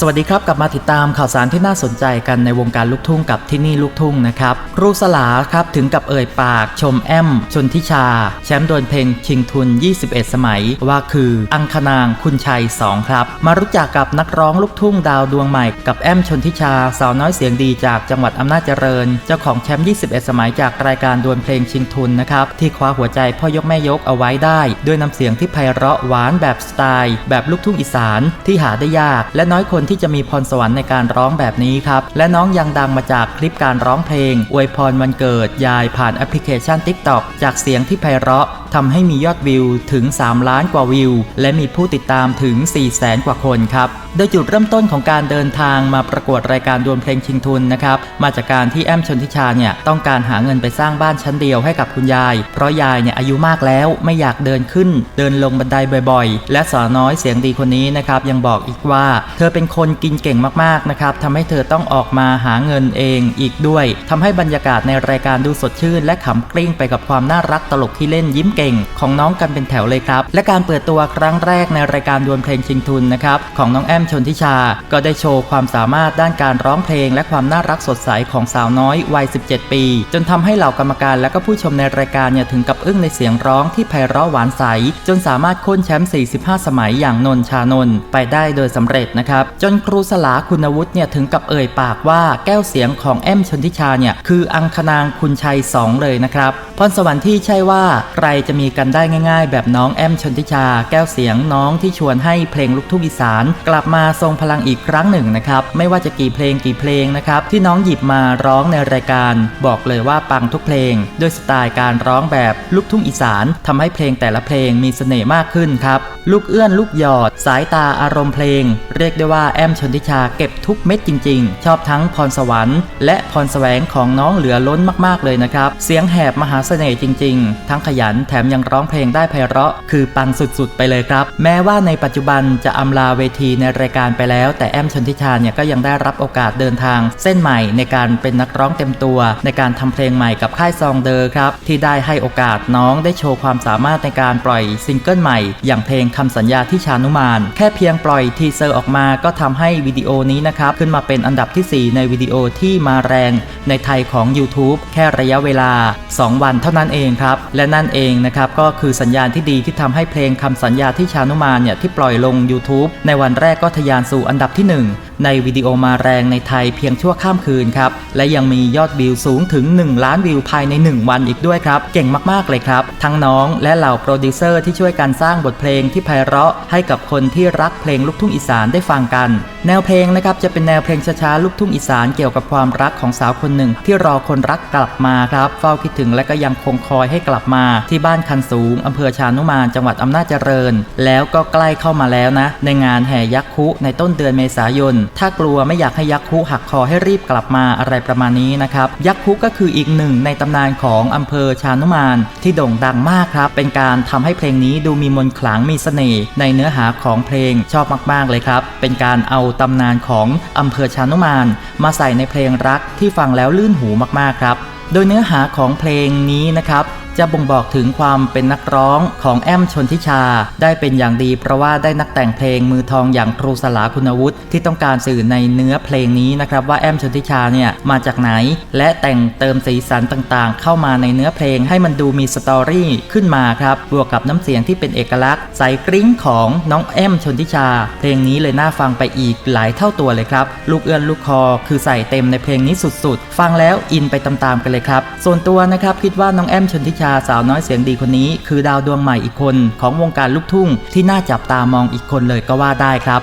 สวัสดีครับ กลับมาติดตามข่าวสารที่น่าสนใจกันในวงการลูกทุ่งกับที่นี่ลูกทุ่งนะครับครูสลาครับถึงกับเอ่ยปาก ชมแอม ชนทิชา แชมป์ดวลเพลงชิงทุน 21 สมัย ว่าคือ อังคณางคุณชัย 2 ครับ มารู้จักกับนักร้องลูกทุ่งดาวดวงใหม่กับแอม ชนทิชา สาวน้อยเสียงดีจากจังหวัดอำนาจเจริญ เจ้าของแชมป์ 21 สมัยจากรายการดวลเพลงชิงทุนนะครับที่คว้าหัวใจพ่อยกแม่ยกเอาไว้ได้ ด้วยน้ำเสียงที่ไพเราะหวานแบบสไตล์ แบบลูกทุ่งอีสานที่หาได้ยากและน้อยคนที่จะมีพรสวรรค์ในการร้องแบบนี้ครับ และน้องยังดังมาจากคลิปการร้องเพลง อวยพรวันเกิดยายผ่านแอปพลิเคชัน TikTok จากเสียงที่ไพเราะทำให้มียอดวิวถึง 3 ล้านกว่าวิว และมีผู้ติดตามถึง4แสนกว่าคนครับ โดยจุดเริ่มต้นของการเดินทางมาประกวดรายการดวลเพลงชิงทุนนะครับ มาจากการที่แอมชนทิชาเนี่ยต้องการหาเงินไปสร้างบ้านชั้นเดียวให้กับคุณยาย เพราะยายเนี่ยอายุมากแล้วไม่อยากเดินขึ้น เดินลงบันไดบ่อยๆ และสาวน้อยเสียงดีคนนี้นะครับยังบอกอีกว่า เธอเป็นคนกินเก่งมากๆนะครับทำให้เธอต้องออกมาหาเงินเองอีกด้วยทำให้บรรยากาศในรายการดูสดชื่น และขำกริ้งไปกับความน่ารักตลกที่เล่นยิ้มเก่ง ของน้องกันเป็นแถวเลยครับ และการเปิดตัวครั้งแรกในรายการดวลเพลงชิงทุนนะครับของน้องแอมชนทิชา ก็ได้โชว์ความสามารถด้านการร้องเพลง และความน่ารักสดใสของสาวน้อยวัย 17 ปี จนทำให้เหล่ากรรมการและก็ผู้ชมในรายการเนี่ยถึงกับอึ้งในเสียงร้องที่ไพเราะหวานใส จนสามารถค้นแชมป์ 45 สมัยอย่างนนท์ชานนท์ไปได้โดยสำเร็จนะครับจนครูสลาคุณวุฒิเนี่ยถึงกับเอ่ยปากว่าแก้วเสียงของแอมชนทิชาเนี่ยคืออังคณางคุณชัย 2 เลยนะครับ รสวรรค์ที่ใช่ว่าใครจะมีกันได้ง่ายๆ แบบน้องแอมชนทิชา แก้วเสียงน้องที่ชวนให้เพลงลูกทุ่งอีสาน กลับมาทรงพลังอีกครั้งหนึ่งนะครับไม่ว่าจะกี่เพลงกี่เพลงนะครับที่น้องหยิบมาร้องในรายการ บอกเลยว่าปังทุกเพลงด้วยสไตล์การร้องแบบลูกทุ่งอีสานทำให้เพลงแต่ละเพลงมีเสน่ห์มากขึ้นครับลูกเอื้อนลูกหยอด สายตาอารมณ์เพลง เรียกได้ว่าแอมชนทิชาเก็บทุกเม็ดจริง ๆ ชอบทั้งพรสวรรค์ และพรแสวงของน้องเหลือล้นมากๆเลยนะครับเสียงแหบมหาเสน่ห์จริง ๆ ทั้งขยันแถมยังร้องเพลงได้ไพเราะ คือปังสุดๆ ไปเลยครับ แม้ว่าในปัจจุบันจะอำลาเวทีในรายการไปแล้ว แต่แอมชนทิชาเนี่ยก็ยังได้รับโอกาสเดินทาง เส้นใหม่ในการเป็นนักร้องเต็มตัว ในการทำเพลงใหม่กับค่ายซองเดอร์ครับ ที่ได้ให้โอกาสน้องได้โชว์ความสามารถในการปล่อยซิงเกิลใหม่ อย่างเพลงคำสัญญาที่ชานุมาน แค่เพียงปล่อยทีเซอร์ออกมาก็ทำให้วิดีโอนี้นะครับขึ้นมาเป็นอันดับทีสี่4 ในวิดีโอที่มาแรง ในไทยของ YouTube แค่ระยะเวลา 2 วันเท่านั้นเองครับ และนั่นเองนะครับก็คือสัญญาณที่ดีที่ทำให้เพลงคำสัญญาที่ชานุมานเนี่ยที่ปล่อยลง YouTube ในวันแรกก็ทะยานสู่อันดับที่ 1ในวิดีโอมาแรงในไทยเพียงชั่วข้ามคืนครับ และยังมียอดวิวสูงถึง 1 ล้านวิวภายใน 1 วันอีกด้วยครับ เก่งมากๆเลยครับ ทั้งน้องและเหล่าโปรดิวเซอร์ที่ช่วยกันสร้างบทเพลงที่ไพเราะให้กับคนที่รักเพลงลูกทุ่งอีสานได้ฟังกัน แนวเพลงนะครับจะเป็นแนวเพลงช้าๆลูกทุ่งอีสานเกี่ยวกับความรักของสาวคนหนึ่ง ที่รอคนรักกลับมาครับ เฝ้าคิดถึงและก็ยังคงคอยให้กลับมา ที่บ้านคันสูงอำเภอชานุมานจังหวัดอำนาจเจริญ แล้วก็ใกล้เข้ามาแล้วนะ ในงานแห่ยักษ์คุในต้นเดือนเมษายนถ้ากลัวไม่อยากให้ยักษ์คุหักคอให้รีบกลับมาอะไรประมาณนี้นะครับ ยักษ์คุก็คืออีกหนึ่งในตำนานของอำเภอชานุมานที่โด่งดังมากครับ เป็นการทำให้เพลงนี้ดูมีมนต์ขลังมีเสน่ห์ในเนื้อหาของเพลงชอบมากๆเลยครับ เป็นการเอาตำนานของอำเภอชานุมาน มาใส่ในเพลงรักที่ฟังแล้วลื่นหูมากๆครับ โดยเนื้อหาของเพลงนี้นะครับ จะบ่งบอกถึงความเป็นนักร้องของแอมชนทิชา ได้เป็นอย่างดีเพราะว่าได้นักแต่งเพลงมือทองอย่างครูสลาคุณวุฒิที่ต้องการสื่อในเนื้อเพลงนี้นะครับว่าแอมชนทิชาเนี่ยมาจากไหน และแต่งเติมสีสันต่างๆ เข้ามาในเนื้อเพลงให้มันดูมีสตอรี่ขึ้นมาครับบวกกับน้ำเสียงที่เป็นเอกลักษณ์ใสกริ้งของน้องแอมชนทิชา เพลงนี้เลยน่าฟังไปอีกหลายเท่าตัวเลยครับลูกเอื้อนลูกคอคือใส่เต็มในเพลงนี้สุดๆ ฟังแล้วอินไปตามๆกันเลยครับส่วนตัวนะครับคิดว่าน้องแอมชนทิชาชาสาวน้อยเสียงดีคนนี้ คือดาวดวงใหม่อีกคนของวงการลูกทุ่ง ที่น่าจับตามองอีกคนเลยก็ว่าได้ครับ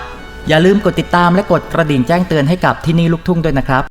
อย่าลืมกดติดตามและกดกระดิ่งแจ้งเตือนให้กับที่นี่ลูกทุ่งด้วยนะครับ